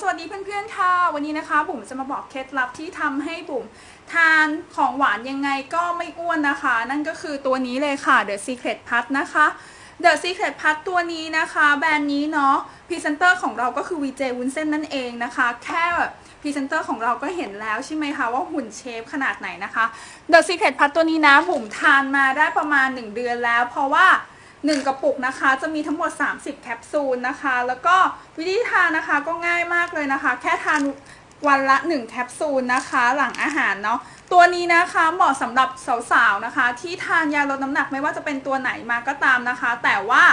สวัสดีเพื่อนๆค่ะ วันนี้นะคะ บุ๋มจะมาบอกเคล็ดลับที่ทำให้บุ๋มทานของหวานยังไงก็ไม่อ้วนนะคะ นั่นก็คือตัวนี้เลยค่ะ The Secret p a t นะคะ The Secret p a t ตัวนี้นะคะ แบรนด์นี้เนาะพรีเซนเตอร์ของเราก็คือ VJ วุ้นเส้นนั่นเองนะคะ แค่พรีเซนเตอร์ของเราก็เห็นแล้วใช่ไหมคะว่าหุ่นเชฟขนาดไหนนะคะ The Secret p a t ตัวนี้นะบุ๋มทานมาได้ประมาณ 1 เดือนแล้ว เพราะว่า 1 กระปุกนะคะ จะมีทั้งหมด 30 แคปซูลนะคะ แล้วก็วิธีทานนะคะก็ง่ายมากเลยนะคะ แค่ทานวันละ 1 แคปซูลนะคะ หลังอาหารเนาะตัวนี้นะคะเหมาะสำหรับสาวๆนะคะ ที่ทานยาลดน้ำหนักไม่ว่าจะเป็นตัวไหนมาก็ตามนะคะ แต่ว่า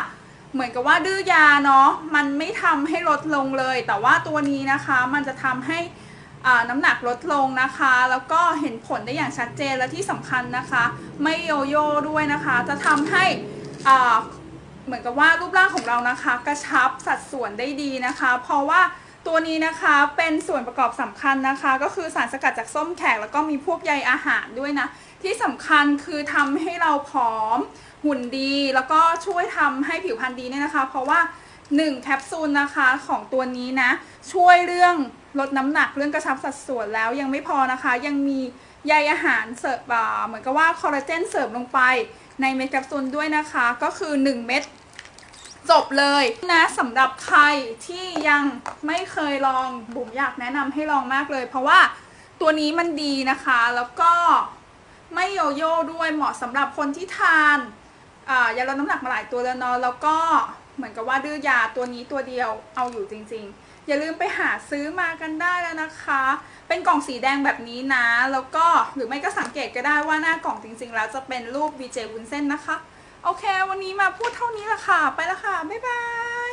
เหมือนกับว่าดื้อยาเนาะมันไม่ทำให้ลดลงเลย แต่ว่าตัวนี้นะคะมันจะทำให้น้ำหนักลดลงนะคะ แล้วก็เห็นผลได้อย่างชัดเจนและที่สำคัญนะคะ ไม่โยโย่ด้วยนะคะ จะทำให้ เหมือนกับว่ารูปร่างของเรานะคะ กระชับสัดส่วนได้ดีนะคะ เพราะว่าตัวนี้นะคะเป็นส่วนประกอบสำคัญนะคะ ก็คือสารสกัดจากส้มแขก แล้วก็มีพวกใยอาหารด้วยนะ ที่สำคัญคือทำให้เราผอมหุ่นดี แล้วก็ช่วยทำให้ผิวพรรณดีเนี่ยนะคะ เพราะว่า 1 แคปซูลนะคะของตัวนี้นะ ช่วยเรื่องลดน้ำหนักเรื่องกระชับสัดส่วนแล้วยังไม่พอนะคะ ยังมี ใยอาหารเสริมอ่าเหมือนกับว่าคอลลาเจนเสริมลงไปในเม็ดแคปซูลด้วยนะคะ ก็คือ 1 เม็ดจบเลยนะสำหรับใครที่ยังไม่เคยลองบุ๋มอยากแนะนำให้ลองมากเลย เพราะว่าตัวนี้มันดีนะคะ แล้วก็ไม่โยโย่ด้วยเหมาะสำหรับคนที่ทานยาลดน้ำหนักมาหลายตัวแล้วเนาะแล้วก็เหมือนกับว่าดื้อยาตัวนี้ตัวเดียวเอาอยู่จริง ๆ อย่าลืมไปหาซื้อมากันได้แล้วนะคะ เป็นกล่องสีแดงแบบนี้นะ แล้วก็หรือไม่ก็สังเกตก็ได้ว่าหน้ากล่องจริง ๆ แล้วจะเป็นรูปวีเจวุ้นเส้นนะคะ โอเค วันนี้มาพูดเท่านี้ละค่ะ ไปละค่ะ บ๊ายบาย